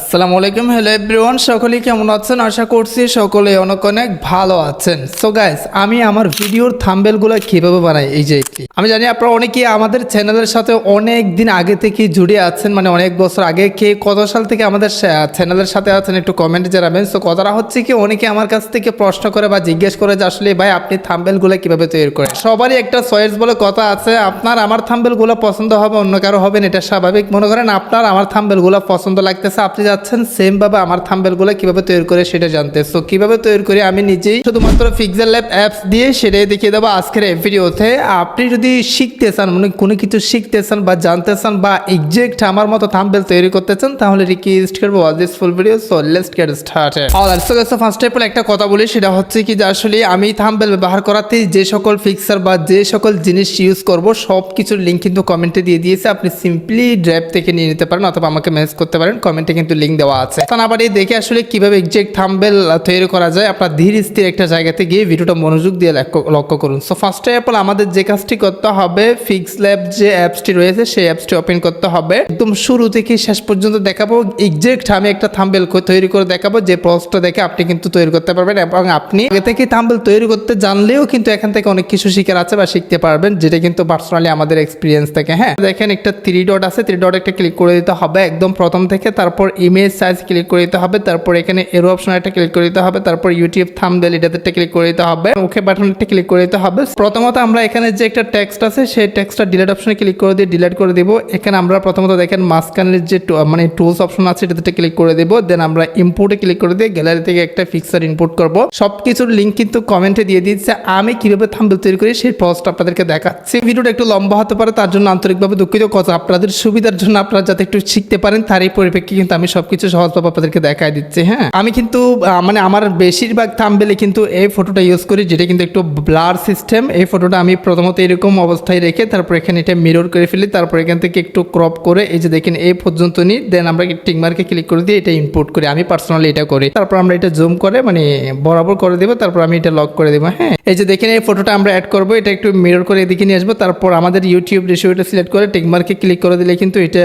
আসসালামু আলাইকুম। Hello everyone সকলেই কেমন আছেন? আশা করছি সকলে অনেক অনেক ভালো আছেন। সো গাইস আমি আমার ভিডিওর থাম্বেলগুলো কীভাবে বানাই? এই যে। আমি জানি আপনারা অনেকেই আমাদের চ্যানেলের সাথে অনেক দিন আগে থেকে জুড়ে আছেন মানে অনেক বছর আগে কে কত সাল থেকে আমাদের চ্যানেলের সাথে আছেন একটু কমেন্টে জানাবেন। সো কথাটা হচ্ছে কি অনেকে আমার কাছ থেকে প্রশ্ন করে বা জিজ্ঞেস করে যে আসলে ভাই আপনি থাম্বেলগুলো কীভাবে তৈরি করেন? সবারই একটা চয়েস বলে কথা আছে। আপনার আমার থাম্বেলগুলো পছন্দ হবে অন্য কারও হবে না, এটা স্বাভাবিক। মনে করেন আপনার আমার থাম্বেলগুলো পছন্দ লাগতেছে আপনি যাচ্ছেন সেম ভাবে আমার থাম্বেলগুলো কীভাবে তৈরি করে সেটা জানতে। সো কীভাবে তৈরি করে আমি নিজেই শুধুমাত্র ফিক্সার ল্যাব অ্যাপস দিয়ে সেটাই দেখিয়ে দেবো আজকের এই ভিডিওতে আপনি যদি শিখতে চান মানে কোনো কিছু শিখতে চান বা জানতে চান বা এক্সাক্ট আমার মতো থাম্বেল তৈরি করতে চান, তাহলে রিকোয়েস্ট করব watch this full video so let's get started alright so guys first of all একটা কথা বলি, সেটা হচ্ছে কি যে আসলে আমি থাম্বেল ব্যবহার করাতে যে সকল ফিক্সার বা যে সকল জিনিস ইউজ করব সব কিছুর লিঙ্ক কিন্তু কমেন্টে দিয়ে দিয়েছে। আপনি সিম্পলি ড্রাইভ থেকে নিয়ে নিতে পারেন অথবা আমাকে মেসেজ করতে পারেন কমেন্টে কিন্তু লিঙ্ক দেওয়া আছে। তা না পারি দেখে আসলে কীভাবে এক্সাক্ট থাম্বেল তৈরি করা যায়, আপনার ধীর স্থির একটা জায়গাতে গিয়ে ভিডিওটা মনোযোগ দিয়ে লক্ষ্য- করুন। সো ফার্স্ট অল আমাদের যে কাজটি করতে হবে ফিক্স ল্যাব যে অ্যাপসটি রয়েছে, সেই অ্যাপসটি ওপেন করতে হবে। একদম শুরু থেকে শেষ পর্যন্ত দেখাবো এক্সাক্ট আমি একটা থাম্বেল তৈরি করে দেখাবো, যে প্রসেসটা দেখে আপনি কিন্তু তৈরি করতে পারবেন এবং আপনি আগে থেকে থাম্বেল তৈরি করতে জানলেও কিন্তু এখান থেকে অনেক কিছু শিখার আছে বা শিখতে পারবেন, যেটা কিন্তু পার্সোনালি আমাদের এক্সপিরিয়েন্স থেকে হ্যাঁ? দেখেন একটা থ্রি ডট আছে থ্রি ডট একটা ক্লিক করে দিতে হবে, একদম প্রথম থেকে, তারপর ইমেজ সাইজ ক্লিক করে দিতে হবে, তারপর এখানে এরো অপশন একটা ক্লিক করে দিতে হবে, তারপর ইউটিউব থাম্বেল এটাতে ক্লিক করে দিতে হবে ওকে বাটন একটা ক্লিক করে দিতে হবে। প্রথমত আমরা এখানে যে একটা টেক্সট আছে, সেই টেক্সটটা ডিলিট অপশনে ক্লিক করে দিয়ে ডিলিট করে দিব। এখানে আমরা প্রথমত দেখেন মাঝখানের যে মানে টুলস অপশন আছে, এটাতে ক্লিক করে দেব। দেন আমরা ইম্পোর্টে ক্লিক করে দিয়ে গ্যালারি থেকে একটা ফিক্সার ইনপুট করব। সব কিছুর লিঙ্ক কিন্তু কমেন্টে দিয়ে দিচ্ছে আমি কীভাবে থাম্বেল তৈরি করি, সেই প্রসেসটা আপনাদেরকে দেখাচ্ছি। ভিডিওটা একটু লম্বা হতে পারে, তার জন্য আন্তরিকভাবে দুঃখিত। কথা আপনাদের সুবিধার জন্য আপনারা যাতে একটু শিখতে পারেন তারই পরিপ্রেক্ষিতে কিন্তু আমি সবকিছু সহজভাবে আপনাদেরকে দেখাই দিচ্ছি হ্যাঁ? আমি কিন্তু মানে আমার বেশিরভাগ থাম্বেলে কিন্তু এই ফটোটা ইউজ করি, যেটা কিন্তু একটু ব্লার সিস্টেম এই ফটোটা আমি প্রথমত এরকম অবস্থায় রেখে তারপর এখানে এটা মিরর করে ফেলি, তারপর এখান থেকে একটু ক্রপ করে, এই যে দেখেন, এই পর্যন্ত নিই দেন আমরা টিক মার্কে ক্লিক করে দিয়ে এটা ইনপুট করি, আমি পার্সোনালি এটা করি। তারপর আমরা এটা জুম করে মানে বরাবর করে দেবো, তারপর আমি এটা লক করে দেবো হ্যাঁ? এই যে দেখেন, এই ফটোটা আমরা অ্যাড করব, এটা একটু মিরর করে এদিকে নিয়ে আসব, তারপর আমাদের ইউটিউব রেশিওটা সিলেক্ট করে টিক মার্কে ক্লিক করে দিলে কিন্তু এটা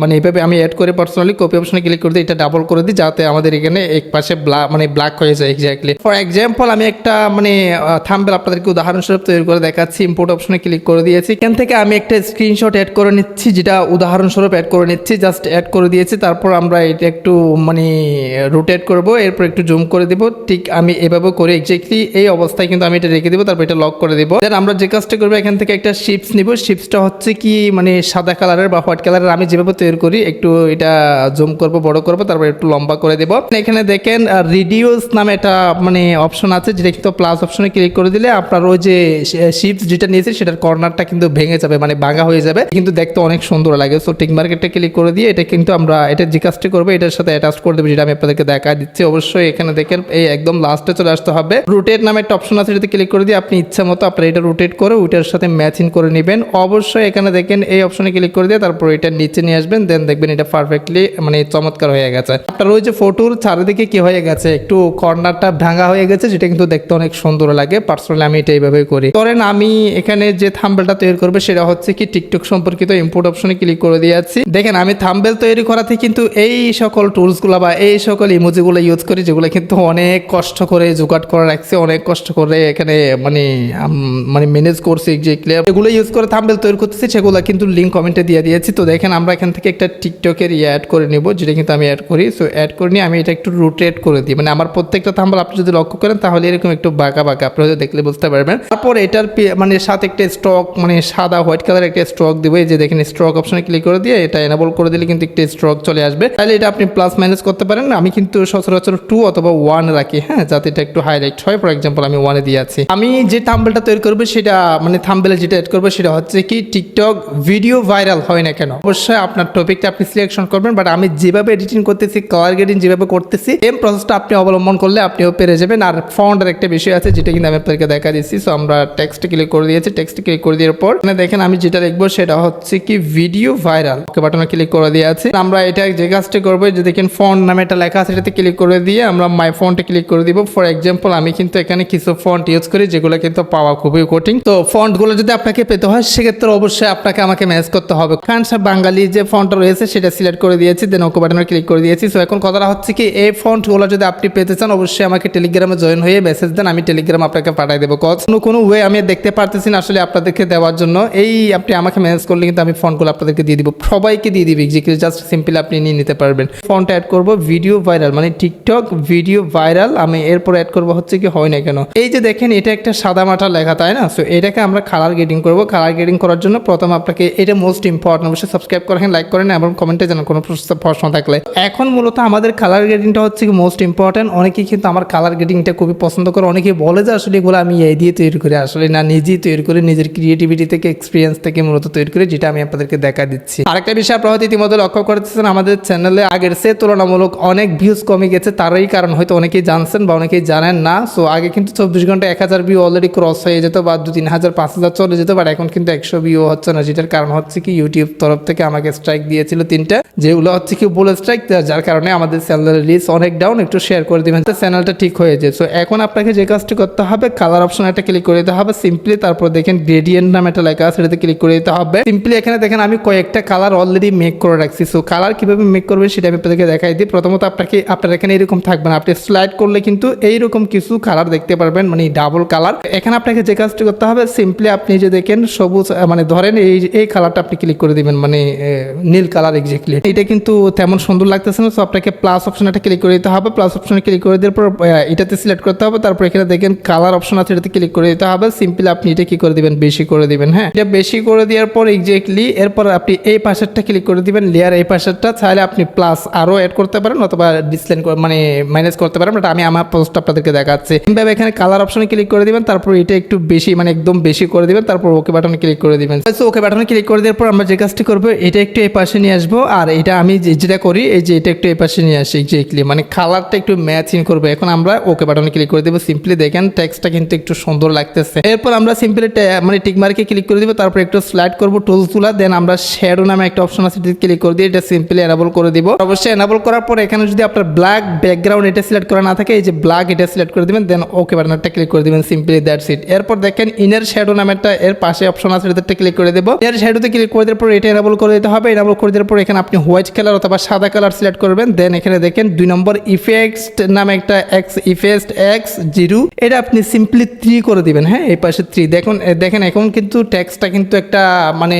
মানে এইভাবে আমি অ্যাড করে পার্সোনালি কপি অপশনে ক্লিক করে দিই, এটা ডাবল করে দিই যাতে আমাদের এখানে এক পাশে ব্লা- মানে ব্ল্যাক হয়ে যায় এক্স্যাক্টলি ফর এক্সাম্পল আমি একটা মানে থাম্বেল আপনাদেরকে উদাহরণস্বরূপ তৈরি করে দেখাচ্ছি ইম্পোর্ট অপশনে ক্লিক করে দিয়েছি। এখান থেকে আমি একটা স্ক্রিনশট অ্যাড করে নিচ্ছি, যেটা উদাহরণস্বরূপ অ্যাড করে নিচ্ছি জাস্ট অ্যাড করে দিয়েছি, তারপর আমরা এটা একটু মানে রোটেট করব, এরপর একটু জুম করে দেব, ঠিক আমি এভাবে করে এক্স্যাক্টলি এই অবস্থায় কিন্তু আমি এটা রেখে দেবো, তারপর এটা লক করে দেবো। দেন আমরা যে কাজটা করব, এখান থেকে একটা শিপস নিব শিপসটা হচ্ছে কি মানে সাদা কালারের বা হোয়াইট কালারের আমি যেভাবে তৈরি করি, একটু এটা জুম করব বড় করব, তারপর একটু লম্বা করে দেবো। এখানে দেখেন রিডিউস নামে একটা মানে অপশন আছে, যেটা কিন্তু প্লাস অপশনে ক্লিক করে দিলে আপনার ওই যে শিপস যেটা নিয়েছে, সেটার কর্নারটা কিন্তু ভেঙে যাবে মানে ভাঙা হয়ে যাবে। কিন্তু দেখতে অনেক সুন্দর লাগে। সো টিক মার্কেটটা ক্লিক করে দিয়ে এটা কিন্তু আমরা, এটা যে কাজটি করব, এটার সাথে অ্যাটাচ করে দেবো, যেটা আমি আপনাদেরকে দেখা দিচ্ছি। অবশ্যই এখানে দেখেন, এই একদম লাস্টে চলে আসতে হবে। রুটেট নামে একটা অপশন আছে, যেটাতে ক্লিক করে দিয়ে আপনি ইচ্ছা মতো আপনার এটা রোটেট করে ওইটার সাথে ম্যাচিং করে নেবেন। অবশ্যই এখানে দেখেন, এই অপশনে ক্লিক করে দিয়ে তারপর এটা নিচে নিয়ে আসবেন দেন দেখবেন এটা পারফেক্টলি মানে চমৎকার হয়ে গেছে। আপনার ওই যে ফটোর চারিদিকে কি হয়ে গেছে? একটু কর্নারটা ভাঙা হয়ে গেছে, যেটা কিন্তু দেখতে অনেক সুন্দর লাগে। পার্সোনালি আমি এটা এইভাবে করি। ধরেন আমি এখানে যে থাম্বেলটা তৈরি করব, সেটা হচ্ছে কি টিকটক সম্পর্কিত ইম্পোর্ট অপশনে ক্লিক করে দিয়েছি। দেখেন, আমি থাম্বেল তৈরি করাতে কিন্তু এই সকল টুলসগুলো বা এই সকল ইমোজিগুলো ইউজ করি, যেগুলো কিন্তু অনেক কষ্ট করে জোগাড় করে রাখছি অনেক কষ্ট করে এখানে মানে মানে ম্যানেজ করছি যে ক্লিয়ার এগুলো ইউজ করে থাম্বেল তৈরি করতেছি, সেগুলো কিন্তু লিঙ্ক কমেন্টে দিয়ে দিয়েছি। তো দেখেন, আমরা এখান থেকে একটা টিকটকের ইয়ে অ্যাড করে নিব, যেটা কিন্তু আমি অ্যাড করি। সো অ্যাড করে নিয়ে আমি এটা একটু রোটেট করে দিই। মানে আমার প্রত্যেকটা থাম্বেল আপনি যদি লক্ষ্য করেন, তাহলে এরকম একটু বাঁকা বাঁকা। আপনি হয়তো দেখলে বুঝতে পারবেন। তারপর এটার মানে সাথে একটা স্ট্রক মানে সাদা হোয়াইট কালার একটা স্ট্রক দিব। এই যে দেখেন স্ট্রক অপশনে ক্লিক করে দিয়ে এটা এনাবল করে দিলে কিন্তু একটা স্ট্রক চলে আসবে। তাহলে এটা আপনি প্লাস মাইনাস করতে পারেন আমি কিন্তু সচরাচর টু অথবা ওয়ান রাখি হ্যাঁ? যাতে এটা একটু হাইলাইট হয়। ফর এক্সাম্পল আমি ওয়ানে দিয়ে আছি। আমি যে থাম্বেলটা তৈরি করব, সেটা মানে থাম্বেলে যেটা অ্যাড করব, সেটা হচ্ছে কি টিকটক ভিডিও ভাইরাল হয় না কেন? অবশ্যই আপনার টপিকটা আপনি সিলেকশন করবেন বাট আমি যেভাবে এডিটিং করতেছি কালার গ্রেডিং যেভাবে করতেছি সেম প্রসেসটা আপনি অবলম্বন করলে আপনিও পেরে যাবেন। আর ফন্ডের একটা বিষয় আছে, যেটা কিন্তু আমি আপনাদেরকে দেখা দিচ্ছি সো আমরা টেক্সট ক্লিক করে দিয়েছি। টেক্সট ক্লিক করে দেওয়ার পর, এখানে দেখেন আমি যেটা লিখব সেটা হচ্ছে কি ভিডিও ভাইরাল ওকে বাটনে ক্লিক করে দিয়েছি আমরা এটা যে কাজটা করব যে দেখেন ফন্ট নামে একটা লেখা আছে, সেটাতে ক্লিক করে দিয়ে আমরা মাই ফন্টে ক্লিক করে দিব। ফর এক্সাম্পল আমি কিন্তু এখানে কিছু ফন্ট ইউজ করি, যেগুলো কিন্তু পাওয়া খুবই কঠিন। তো ফন্টগুলো যদি আপনাকে পেতে হয়, সেক্ষেত্রে অবশ্যই আপনাকে আমাকে ম্যানেজ করতে হবে। কারণ সব বাঙালি যে ফন্টটা রয়েছে, সেটা সিলেক্ট করে দিয়েছি দেন ওকে বাটনে ক্লিক করে দিয়েছি। সো এখন কথাটা হচ্ছে কি, এই ফন্টগুলো যদি আপনি পেতে চান, অবশ্যই আমাকে টেলিগ্রামে জয়েন হয়ে মেসেজ দেন, আমি টেলিগ্রাম আপনাকে পাঠিয়ে দেবো। কোনো কোনো ওয়ে আমি দেখতে পারতেছি না আসলে আপনাদেরকে দেওয়ার জন্য। এই আপনি আমাকে মেসেজ করলে কিন্তু আমি ফন্টগুলো আপনাদেরকে দিয়ে দিব। সবাইকে দিয়ে দিবি যে জাস্ট সিম্পলি আপনি নিয়ে নিতে পারবেন। ফন্ট অ্যাড করব ভিডিও ভাইরাল মানে টিকটক ভিডিও ভাইরাল আমি এরপর অ্যাড করব হচ্ছে কি, হয় না কেন? এই যে দেখেন, এটা একটা সাদা মাটা লেখা, তাই না? সো এটাকে আমরা কালার গেটিং করব। কালার গেটিং করার জন্য প্রথম আপনাকে, এটা মোস্ট ইম্পর্টেন্ট অবশ্যই সাবস্ক্রাইব করেন লাইক করেন, এবং কমেন্টে জানান কোনো প্রশ্ন থাকলে। এখন মূলত আমাদের কালার গ্রেডিংটা হচ্ছে কি মোস্ট ইম্পর্টেন্ট অনেকেই কিন্তু আমার কালার গ্রেডিংটা খুবই পছন্দ করে। অনেকেই বলে যে আসলে এগুলো আমি এই দিয়ে তৈরি করি। আসলে না, নিজেই তৈরি করে, নিজের ক্রিয়েটিভিটি থেকে এক্সপিরিয়েন্স থেকে মূলত তৈরি করে, যেটা আমি আপনাদেরকে দেখা দিচ্ছি। আরেকটা বিষয় আপনারা হয়তো ইতিমধ্যে লক্ষ্য করতেছেন, আমাদের চ্যানেলে আগের সে তুলনামূলক অনেক ভিউজ কমে গেছে। তারই কারণ হয়তো অনেকেই জানছেন বা অনেকেই জানেন না। সো আগে কিন্তু চব্বিশ ঘণ্টা এক হাজার ভিউ অলরেডি ক্রস হয়ে যেত বা দু তিন হাজার, পাঁচ হাজার চলে যেত বাট এখন কিন্তু একশো ভিউ হচ্ছে না, যেটার কারণ হচ্ছে কি ইউটিউব তরফ থেকে আমাকে স্ট্রাইক দিয়েছিল তিনটা, যেগুলো হচ্ছে কি বলে স্ট্রাইক যার কারণে আমাদের চ্যানেলের রিচ অনেক ডাউন একটু শেয়ার করে দিবেন। চ্যানেলটা ঠিক হয়ে যায়। সো এখন আপনাকে যে কাজটি করতে হবে কালার অপশন একটা ক্লিক করে দিতে হবে সিম্পলি তারপর দেখেন গ্রেডিয়েন্ট নামে একটা লেখা আছে, সেটাতে ক্লিক করে দিতে হবে। সিম্পলি এখানে দেখেন, আমি কয়েকটা কালার অলরেডি মেক করে রাখছি। সো কালার কীভাবে মেক করবেন সেটা আমি আপনাদেরকে দেখাই দিই। প্রথমত আপনাকে, আপনার এখানে এরকম থাকবে না। আপনি স্লাইড করলে কিন্তু এইরকম কিছু কালার দেখতে পারবেন মানে ডাবল কালার এখানে আপনাকে যে কাজটি করতে হবে সিম্পলি আপনি যে দেখেন সবুজ মানে ধরেন এই এই কালারটা আপনি ক্লিক করে দিবেন মানে নীল কালার এক্স্যাক্টলি এটা কিন্তু তেমন সুন্দর লাগতেছে না সো আপনাকে প্লাস অপশন একটা ক্লিক করে দিতে হবে। প্লাস অপশনে ক্লিক করে দেওয়ার পর এটাতে সিলেক্ট করতে হবে। তারপর এখানে দেখেন কালার অপশন আছে, এটাতে ক্লিক করে দিতে হবে। সিম্পলি আপনি এটা কি করে দিবেন? বেশি করে দিবেন হ্যাঁ? এটা বেশি করে দেওয়ার পর এক্স্যাক্টলি এরপর আপনি এই পাশেরটা ক্লিক করে দিবেন লেয়ার এই পাশেরটা। চাইলে আপনি প্লাস আরও অ্যাড করতে পারেন অথবা ডিসলাইন মানে মাইনাস করতে পারেন বাট আমি আমার পোস্ট আপনাদেরকে দেখাচ্ছি। এইভাবে এখানে কালার অপশনে ক্লিক করে দিবেন, তারপর এটা একটু বেশি মানে একদম বেশি করে দিবেন, তারপর ওকে বাটনে ক্লিক করে দিবেন। ওকে বাটনে ক্লিক করে দেওয়ার পর আমরা যে কাজটি করব, এটা একটু এই পাশে নিয়ে আসব, আর এটা আমি যেটা করি, এই যে এটা একটু এই পাশে নিয়ে আসি এক্স্যাক্টলি মানে কালারটা একটু ম্যাচিং করব। এখন আমরা ওকে বাটনে ক্লিক করে দেবো সিম্পলি দেখেন টেক্সটটা কিন্তু একটু সুন্দর লাগতেছে। এরপর আমরা সিম্পলি মানে টিক মার্কে ক্লিক করে দিব, তারপর একটু স্লাইড করব টুলসগুলা দেন আমরা শ্যাডো নামে একটা অপশন আছে ক্লিক করে দিয়ে এটা সিম্পলি এনাবল করে দিব। অবশ্যই এনাবল করার পর এখানে যদি আপনার ব্ল্যাক ব্যাকগ্রাউন্ড এটা সিলেক্ট করা না থাকে, এই যে ব্ল্যাক এটা সিলেক্ট করে দিবেন দেন ওকে বাটনটা ক্লিক করে দিবেন সিম্পলি দ্যাটস ইট এরপর দেখেন ইনার শ্যাডো একটা, এর পাশে অপশন আছে, এটাতে ক্লিক করে দেবো। ইনার শ্যাডোতে ক্লিক করে দেওয়ার পর এটা এনাবল করে দিতে হবে এনাবল করে দেওয়ার পর এখানে আপনি হোয়াইট কালার অথবা সাদা কালার সিলেক্ট করবেন, দেন এখানে দেখেন দুই নম্বর ইফেক্ট নামে একটা এক্স ইফেক্ট এক্স জিরো। এটা আপনি সিম্পলি থ্রি করে দিবেন হ্যাঁ? এই পাশে থ্রি দেখুন দেখেন, এখন কিন্তু টেক্সটটা কিন্তু একটা মানে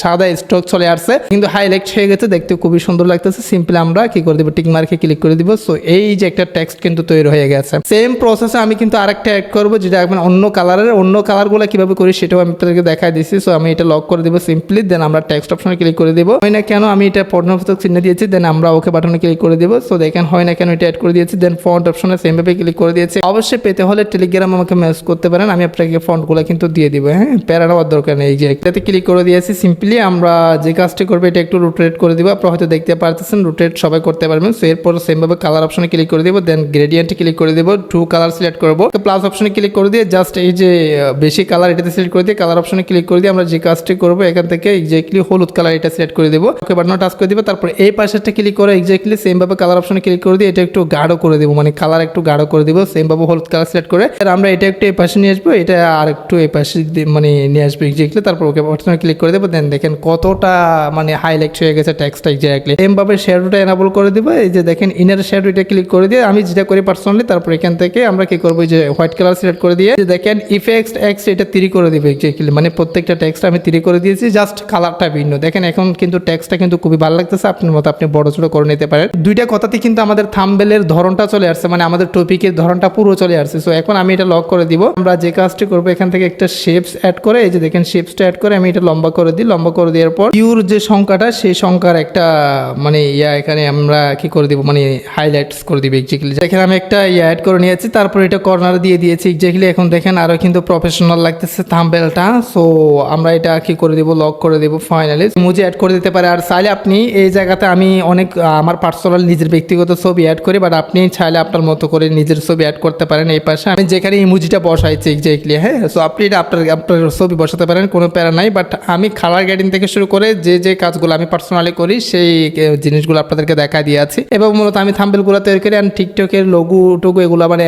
সাদা স্ট্রোক চলে আসছে। কিন্তু হাইলাইট হয়ে গেছে, দেখতে খুবই সুন্দর লাগতেছে। সিম্পলি আমরা কি করে দিব? টিক মার্কে ক্লিক করে দিব। সো এই যে একটা টেক্সট কিন্তু তৈরি হয়ে গেছে। সেম প্রসেসে আমি কিন্তু আরেকটা অ্যাড করব, যেটা এখন অন্য কালারের অন্য কালারগুলো কীভাবে করি সেটাও আমি আপনাদেরকে দেখাই দিচ্ছি সো আমি এটা লক করে দিব সিম্পলি দেন আমরা টেক্সট অপশনে ক্লিক করে দিব। না কেন, আমি এটা পর্ণবোধক চিহ্ন দিয়েছি দেন আমরা ওকে বাটনে ক্লিক করে দিব। সো দেখেন হয় না কেন এটা অ্যাড করে দিয়েছি দেন ফন্ট অপশনে সেম ভাবে ক্লিক করে দিয়েছি। অবশ্যই পেতে হলে টেলিগ্রাম আমাকে মেসেজ করতে পারেন, আমি আপনাকে ফন্টগুলো কিন্তু দিয়ে দিব হ্যাঁ? প্যারা নেওয়ার দরকার নেই যে এটাতে ক্লিক করে দিয়েছি সিম্পলি আমরা যে কাজটি করব এটা একটু রোটেট করে দিব। আপনারা হয়তো দেখতে পারতেছেন রোটেট সবাই করতে পারবেন। সো এরপর সেম ভাবে কালার অপশনে ক্লিক করে দিব দেন গ্রেডিয়েন্টে ক্লিক করে দিব টু কালার সিলেক্ট করব। তো প্লাস অপশনে ক্লিক করে দিয়ে জাস্ট এই যে বেশি কালার এটাতে সিলেক্ট করে দিয়ে কালার অপশনে ক্লিক করে দিয়ে আমরা যে কাজটি করব, এখান থেকে এক্স্যাক্টলি হলুদ কালার এটা সিলেক্ট করে দেবো। ওকে বাটন টাচ করে দিব, তারপর এই পাশেরটা ক্লিক করে এক্স্যাক্টলি সেম ভাবে কালার অপশনে ক্লিক করে দিয়ে এটা একটু গাঢ় করে দেবো মানে কালার একটু গাঢ় করে দিব সেম ভাবে হলুদ কালার সিলেক্ট করে। আর আমরা এটা একটু এই পাশে নিয়ে আসব, এটা আর একটু এই পাশে মানে নিয়ে আসব এক্স্যাক্টলি তারপর ওকে বাটনে ক্লিক করে দেবো। দেন দেখেন কতটা মানে হাইলাইট হয়ে গেছে টেক্সটটা এক্স্যাক্টলি সেম ভাবে শ্যাডোটা এনাবল করে দিব, এই যে দেখেন ইনার শ্যাডো এটা ক্লিক করে দিয়ে আমি যেটা করি পার্সোনালি তারপর এখান থেকে আমরা কি করব যে হোয়াইট কালার সিলেক্ট করে দিয়ে দেখেন ইফেক্ট এক্স এটা তিরি করে দিবে এক্স্যাক্টলি মানে প্রত্যেকটা টেক্সট আমি তিরি করে দিয়েছি জাস্ট কালারটা ভিন্ন। দেখেন এখন কিন্তু টেক্সটটা কিন্তু খুবই ভালো লাগতেছে, আপনার মতো আপনি বড় ছোট করে নিতে পারেন। দুইটা কথাতে কিন্তু আমাদের থাম্বেলের ধরনটা চলে আসছে মানে আমাদের টপিকের ধরনটা পুরো চলে আসছে। সো এখন আমি এটা লক করে দিব। আমরা যে কাজটি করব, এখান থেকে একটা শেপস অ্যাড করে, এই যে দেখেন শেপসটা অ্যাড করে আমি এটা লম্বা করে দিই। লম্বা করে দেওয়ার পর ইউর যে সংখ্যাটা, সেই সংখ্যার একটা মানে ইয়া এখানে আমরা কি করে দিব মানে হাইলাইটস করে দিব এক্স্যাক্টলি এখানে আমি একটা ইয়া অ্যাড করে নিয়েছি, তারপর এটা কর্নার দিয়ে দিয়েছি। এক্স্যাক্টলি এখন দেখেন আরও কিন্তু প্রফেশনাল লাগতেছে থাম্বেলটা। সো আমরা এটা কি করে দিব লক করে দিব ফাইনালি মুজে অ্যাড করে দিতে পারে। আর চাইলে আপনি এই জায়গাতে আমি অনেক আমার পার্সোনাল নিজের ব্যক্তিগত ছবি অ্যাড করি বাট আপনি চাইলে আপনার মতো করে নিজের ছবি অ্যাড করতে পারেন এই পাশে। আমি যেখানে ইমুজিটা বসাইছি এক্স্যাক্টলি হ্যাঁ? সো আপনি এটা আপনার আপনার ছবি বসাতে পারেন, কোনো প্যারা নাই বাট আমি খাবার গাইডিং থেকে শুরু করে যে যে কাজগুলো আমি পার্সোনালি করি, সেই জিনিসগুলো আপনাদেরকে দেখা দিয়ে দিয়েছি এবং মূলত আমি থাম্বেলগুলো তৈরি করি আর টিকটকের লঘু টুকু এগুলো মানে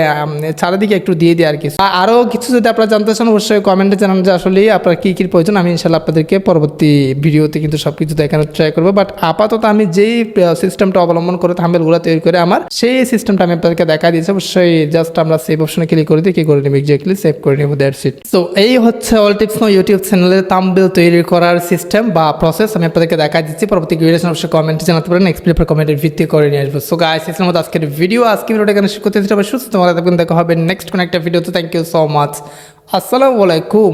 চারিদিকে একটু দিয়ে দিই আর কি। আরও কিছু যদি আপনারা জানতে চান, অবশ্যই কমেন্টে জানান যে, আসলে আপনার কী কী প্রয়োজন, আমি ইনশাল্লাহ আপনাদেরকে পরবর্তী ভিডিওতে কিন্তু সব কিছু দেখানোর ট্রাই করব। বাট আপাতত আমি যেই সিস্টেমটা অবলম্বন করে থাম্বেলগুলো তৈরি করে আমার, সেই সিস্টেমটা আমি আপনাদেরকে দেখা দিয়েছি। অবশ্যই জাস্ট আমরা সেভ অপশনে ক্লিক করে দিয়ে কি করে নিব এক্স্যাক্টলি সেভ করে নিব দ্যাটস ইট সো এই হচ্ছে অল টিপস নো ইউটিউব চ্যানেলের থাম্বেল তৈরি করার সিস্টেম বা প্রসেস আমি আপনাদেরকে দেখা দিচ্ছি, পরবর্তী ভিডিও অবশ্যই কমেন্টে জানাতে পারেন নেক্সট পেপার কমেন্টের ভিত্তি করে নিয়ে আসব। সো গাইস এর মতো আজকের ভিডিও আজকে ভিডিওটা এখানে করতে চাই সুস্থ থাকবেন দেখা হবে নেক্সট কোন একটা ভিডিওতে থ্যাংক ইউ সো মাচ আসসালামু আলাইকুম।